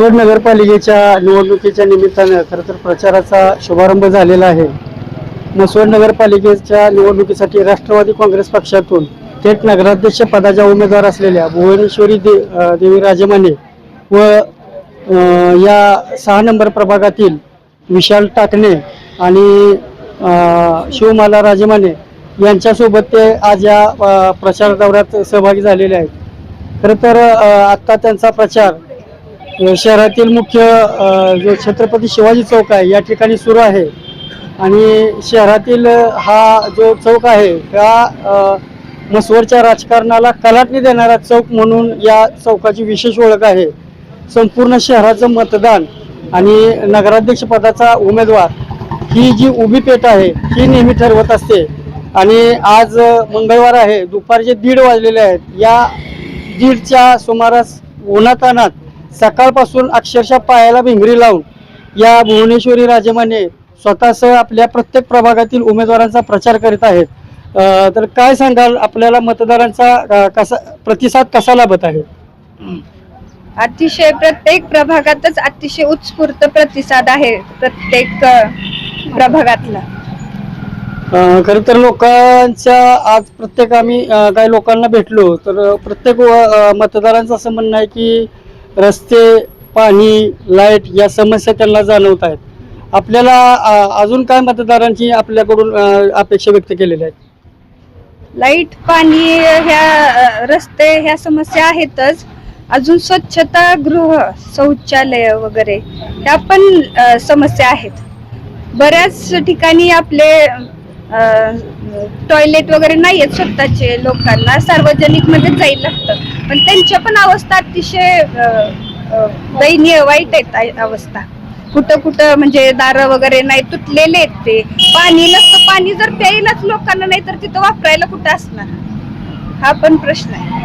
सासवड नगरपालिकेच्या निवडणुकीच्या निमित्तानं खरं तर प्रचाराचा शुभारंभ झालेला आहे. मसवड नगरपालिकेच्या निवडणुकीसाठी राष्ट्रवादी काँग्रेस पक्षातून थेट नगराध्यक्ष पदाच्या उमेदवार असलेल्या भुवनेश्वरी दे देवी राजमाने व या सहा नंबर प्रभागातील विशाल टाकणे आणि शिवमाला राजमाने यांच्यासोबत ते आज या प्रचार दौऱ्यात सहभागी झालेले आहेत. खरं तर आत्ता त्यांचा प्रचार शहरातील मुख्य जो छत्रपती शिवाजी चौक आहे या ठिकाणी सुरू आहे. आणि शहरातील हा जो चौक आहे हा मसवरच्या राजकारणाला कलाटणी देणारा चौक म्हणून या चौकाची विशेष ओळख आहे. संपूर्ण शहराचं मतदान आणि नगराध्यक्षपदाचा उमेदवार ही जी उभी पेट आहे ही नेहमी ठरवत असते. आणि आज मंगळवार आहे दुपारचे दीड वाजलेले आहेत. या दीडच्या सुमारास उन्हातानात सकाळपासून अक्षरशः पायाला भिंगरी लावून या भुवनेश्वरी राजमाने स्वतःसह आपल्या प्रत्येक प्रभागातील उमेदवारांचा प्रचार करीत आहेत. तर काय सांगाल? आपल्याला मतदारांचा कसा प्रतिसाद कसा लाभत आहे? अतिशय प्रत्येक प्रभागातच अतिशय उत्स्फूर्त प्रतिसाद आहे प्रत्येक प्रभागातला. अ, खरं तर लोकांच्या आज प्रत्येक आम्ही काही लोकांना भेटलो तर प्रत्येक मतदारांचं असं म्हणणं आहे की रस्ते पाणी लाइट या समस्या त्यांना जाणवत आहेत. आपल्याला अजून काय मतदारांची आपल्याकडून अपेक्षा व्यक्त केलेल्या आहेत लाइट पाणी ह्या रस्ते ह्या समस्या आहेतच. अजून स्वच्छता गृह शौचालय वगैरे ह्या पण समस्या आहेत. बऱ्याच ठिकाणी आपले टॉयलेट वगैरे नाही आहेत स्वतःचे. लोकांना सार्वजनिकमध्ये जाईल लागतं. पण त्यांच्या पण अवस्था अतिशय दयनीय वाईट आहेत अवस्था. कुठं कुठं म्हणजे दारं वगैरे नाही तुटलेले आहेत ते. पाणी नसतं पाणी जर प्यायलाच लोकांना नाही तर तिथं वापरायला कुठं असणार? हा पण प्रश्न आहे.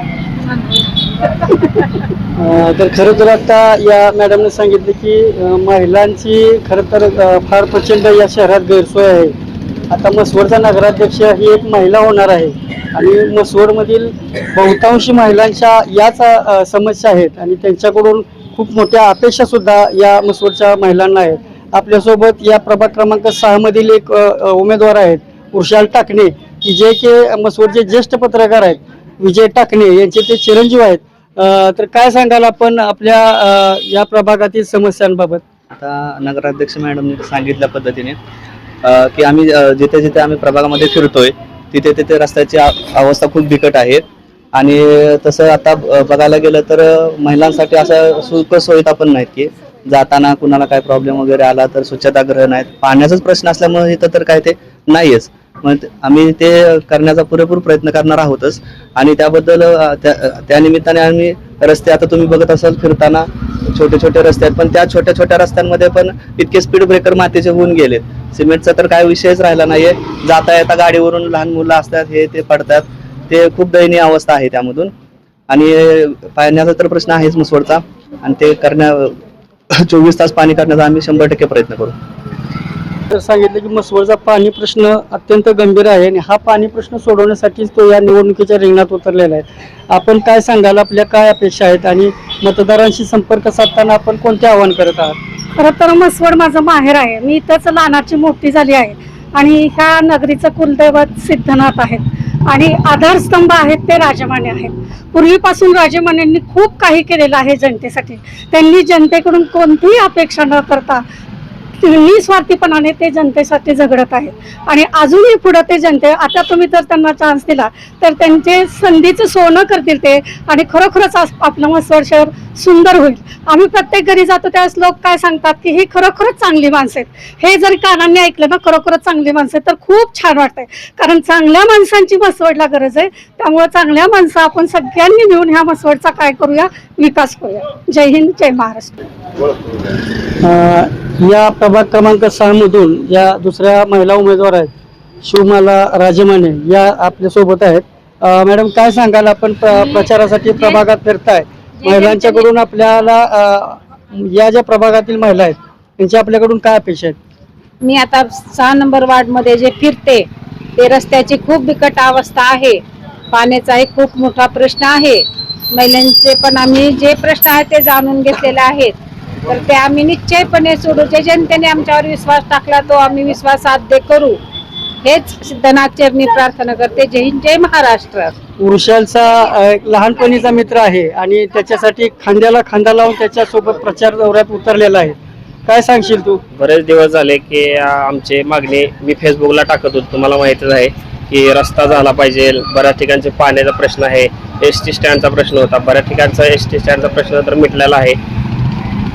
तर खरं तर आता या मॅडमने सांगितलं की महिलांची खरं तर फार प्रचंड या शहरात गैरसोय आहे. आता मसवडचा नगराध्यक्ष ही एक महिला होणार आहे. आणि मसवडमधील बहुतांशी महिलांच्या याच समस्या आहेत आणि त्यांच्याकडून खूप मोठ्या अपेक्षा सुद्धा या मसवडच्या महिलांना आहेत. आपल्यासोबत या प्रभाग क्रमांक सहा मधील एक उमेदवार आहेत उर्शाल टाकणे. की जे के मसवडचे ज्येष्ठ पत्रकार आहेत विजय टाकणे यांचे ते चिरंजीव आहेत. तर काय सांगाल आपण आपल्या या प्रभागातील समस्यांबाबत? आता नगराध्यक्ष मॅडमने सांगितल्या पद्धतीने की आम्ही जिथे जिथे आम्ही प्रभागामध्ये फिरतोय तिथे तिथे रस्त्याची अवस्था खूप बिकट आहे. आणि तसं आता बघायला गेलं तर महिलांसाठी असं सुख सोयीता पण नाहीत की जाताना कुणाला काय प्रॉब्लेम वगैरे आला तर स्वच्छतागृह नाहीत. पाण्याचाच प्रश्न असल्यामुळे इथं तर काय ते नाहीच मग आम्ही ते करण्याचा पुरेपूर प्रयत्न करणार आहोतच. आणि त्याबद्दल त्यानिमित्ताने त्या आम्ही रस्ते आता तुम्ही बघत असाल फिरताना छोटे छोटे रस्ते आहेत. पण त्या छोट्या छोट्या रस्त्यांमध्ये पण इतके स्पीड ब्रेकर मातीचे होऊन गेलेत. सिमेंटचा तर काय विषयच राहिला नाहीये. जाता येता गाडीवरून लहान मुलं असतात हे ते पडतात. ते खूप दयनीय अवस्था आहे त्यामधून. आणि पाण्याचा तर प्रश्न आहेच मुसवडचा. आणि ते करण्या चोवीस तास पाणी करण्याचा आम्ही शंभर टक्के प्रयत्न करू. तर सांगितलं की मसवडचा पाणी प्रश्न अत्यंत गंभीर आहे आणि हा पाणी प्रश्न सोडवण्यासाठीच तो या निवडणुकीच्या रिंगणात उतरलेला आहे. आपण काय सांगाल? आपल्या काय अपेक्षा आहेत? आणि मतदारांशी संपर्क साधताना आपण कोणते आवाहन करत आहात? खरं तर मसवड माझं माहेर आहे. मी इथंच लहानाची मोठी झाली आहे. आणि ह्या नगरीचं कुलदैवत सिद्धनाथ आहेत. आणि आधारस्तंभ आहेत ते राजमाने आहेत. पूर्वीपासून राजमान्यांनी खूप काही केलेलं आहे जनतेसाठी. त्यांनी जनतेकडून कोणतीही अपेक्षा न करता निस्वार्थीपणाने ते जनतेसाठी झगडत आहेत. आणि अजूनही पुढं ते जनते आता तुम्ही जर त्यांना चान्स दिला तर त्यांचे संधीचं सोनं करतील ते आणि खरोखरच आपलं मसवड शहर सुंदर होईल. आम्ही प्रत्येक घरी जातो त्यावेळेस लोक काय सांगतात की ही खरोखरच चांगली माणसं आहेत. हे जर कानांनी ऐकलं ना खरोखरच चांगली माणसं आहेत तर खूप छान वाटतंय. कारण चांगल्या माणसांची मसवडला गरज आहे. त्यामुळे चांगल्या माणसं आपण सगळ्यांनी मिळून ह्या मसवडचा काय करूया? विकास करूया. जय हिंद जय महाराष्ट्र. या प्रभाग क्रमांक सहा मधून या दुसऱ्या महिला उमेदवार आहेत शिवमाला राजमाने या आपल्यासोबत आहेत. मॅडम काय सांगाल आपण प्र- प्रचारासाठी प्रभागात फिरताय? महिलांच्याकडून आपल्याला या ज्या प्रभागातील महिला आहेत त्यांची आपल्याकडून काय अपेक्षा आहेत? मी आता सहा नंबर वार्डमध्ये जे फिरते ते रस्त्याची खूप बिकट अवस्था आहे. पाण्याचा एक खूप मोठा प्रश्न आहे. महिलांचे पण आम्ही जे प्रश्न आहेत ते जाणून घेतलेले आहेत. तर ते आम्ही निश्चयपणे सोडू. जे जनतेने आमच्यावर विश्वास टाकला तो आम्ही विश्वासाध्य करू. हेच सिद्धनाथ चरणी प्रार्थना करते. जय हिंद जय महाराष्ट्र. वृषालचा एक लहानपणीचा मित्र आहे आणि त्याच्यासाठी खांद्याला खांदा लावून त्याच्यासोबत प्रचार दौऱ्यात उतरलेला आहे. काय सांगशील तू? बरेच दिवस झाले की आमची मागणी मी फेसबुकला टाकत होतो. तुम्हाला माहितच आहे की रस्ता झाला पाहिजे. बऱ्याच ठिकाणचे पाण्याचा प्रश्न आहे. एस टी स्टँडचा प्रश्न होता. बऱ्याच ठिकाणचा एस टी स्टँडचा प्रश्न तर मिटलेला आहे.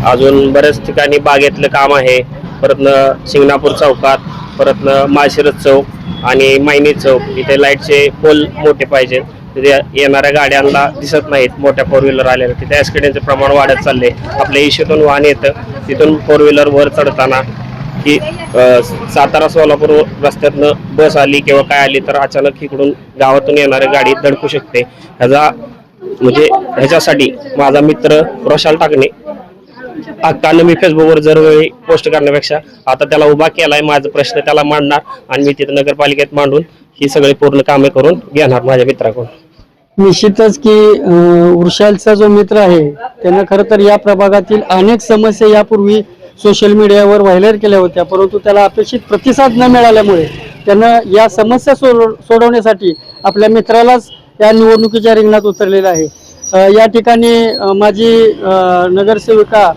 अजून बऱ्याच ठिकाणी बागेतलं काम आहे. परतनं शिंगणापूर चौकात परतनं माळशिरस चौक आणि मायनी चौक. इथे लाईटचे पोल मोठे पाहिजेत तिथे येणाऱ्या गाड्यांना दिसत नाहीत. मोठ्या फोर व्हीलर आलेल्या. तिथे ॲक्सिडेंटचे प्रमाण वाढत चालले आपल्या इशूतून वाहन येतं. तिथून फोर व्हीलर वर चढताना की सातारा सोलापूर रस्त्यातनं बस आली किंवा काय आली तर अचानक इकडून गावातून येणारी गाडी धडकू शकते. ह्याचा म्हणजे ह्याच्यासाठी माझा मित्र रोशाल टाकणे हक्कानं मी फेसबुकवर दरवेळी पोस्ट करण्यापेक्षा आता त्याला उभा केलाय माझा प्रश्न त्याला मांडणार आणि मी तिथे नगरपालिकेत मांडून ही सगळी पूर्ण कामे करून घेणार माझ्या मित्राकडून. निश्चितच की वृषालचा जो मित्र आहे त्यानं खरं तर या प्रभागातील अनेक समस्या यापूर्वी सोशल मीडियावर व्हायरल केल्या होत्या परंतु त्याला अपेक्षित प्रतिसाद न मिळाल्यामुळे त्यानं या समस्या सोड सोडवण्यासाठी आपल्या मित्रालाच या निवडणुकीच्या रिंगणात उतरलेला आहे. या ठिकाणी माझी नगरसेविका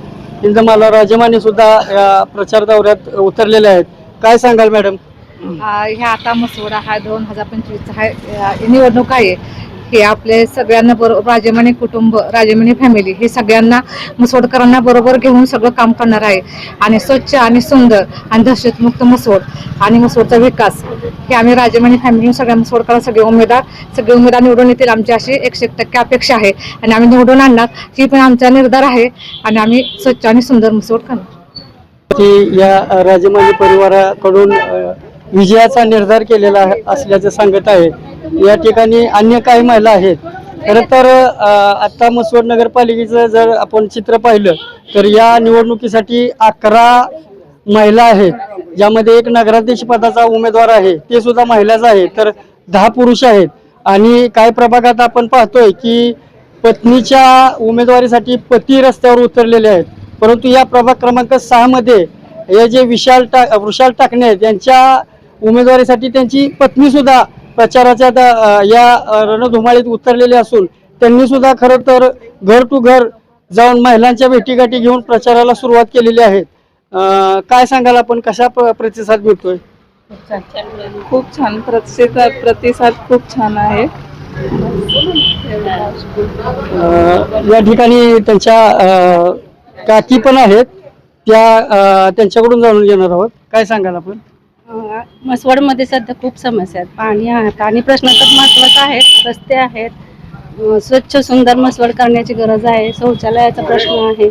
इंदमाला राजमाने सुद्धा या प्रचार दौऱ्यात उतरलेले आहेत. काय सांगाल मॅडम? ह्या आता मसोडा हा दोन हजार पंचवीसचा हा निवडणूक आहे. हे आपले सगळ्यांना बरोबर राजमणी कुटुंब राजमणी फॅमिली हे सगळ्यांना मसोडकरांना बरोबर घेऊन सगळं काम करणार आहे. आणि स्वच्छ आणि सुंदर आणि दहशतमुक्त मसोड आणि मसोडचा विकास. हे आम्ही राजमणी फॅमिली सगळ्या मसोडकर सगळे उमेदवार सगळे उमेदवार निवडून येतील आमची अशी एकशे एक टक्के अपेक्षा आहे. आणि आम्ही निवडून आणणार ही पण आमचा निर्धार आहे. आणि आम्ही स्वच्छ आणि सुंदर मसोड करणार. या राजमानी परिवाराकडून विजयाचा निर्धार केलेला असल्याचं सांगत आहे. या ठिकाणी अन्य काही महिला आहेत. खरं तर आत्ता मसवड नगरपालिकेचं जर आपण चित्र पाहिलं तर या निवडणुकीसाठी अकरा महिला आहेत. ज्यामध्ये एक नगराध्यक्ष पदाचा उमेदवार आहे. ते सुद्धा महिलाच आहे तर दहा पुरुष आहेत. आणि काय प्रभागात आपण पाहतोय की पत्नीच्या उमेदवारीसाठी पती रस्त्यावर उतरलेले आहेत. परंतु या प्रभाग क्रमांक सहा मध्ये हे जे विशाल टा वृषाल टाकणे आहेत यांच्या उमेदवारीसाठी त्यांची पत्नी सुद्धा प्रचाराच्या या रणधुमाळीत उतरलेले असून त्यांनी सुद्धा खरं तर घर टू घर जाऊन महिलांच्या भेटीगाठी घेऊन प्रचाराला सुरुवात केलेली आहे. काय सांगाल आपण? कशा प्र- प्रतिसाद मिळतोय? खूप छान प्रतिसाद प्रतिसाद खूप छान आहे. या ठिकाणी त्यांच्या काकी पण आहेत. त्या त्यांच्याकडून जाणून घेणार आहोत. काय सांगाल आपण? मसवडमध्ये सध्या खूप समस्या आहेत. पाणी आहे पाणी प्रश्न तर महत्त्वाचा आहेत रस्ते आहेत. स्वच्छ सुंदर मसवड करण्याची गरज आहे. शौचालयाचा प्रश्न आहे.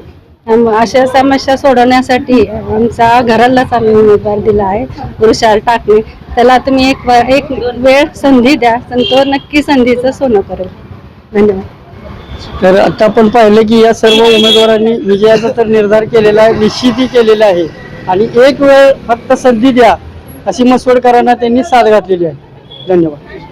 अशा समस्या सोडवण्यासाठी आमचा घरालाच आम्ही उमेदवार दिला आहे. वृषाल टाकणे त्याला तुम्ही एक एक वेळ संधी द्या. आणि तो नक्की संधीचं सोनं करेल. धन्यवाद. तर आता आपण पाहिलं की या सर्व उमेदवारांनी विजयाचा तर निर्धार केलेला आहे. निश्चितही केलेला आहे. आणि एक वेळ फक्त संधी द्या. अशी मसवडकरांना त्यांनी साथ घातलेली आहे. धन्यवाद.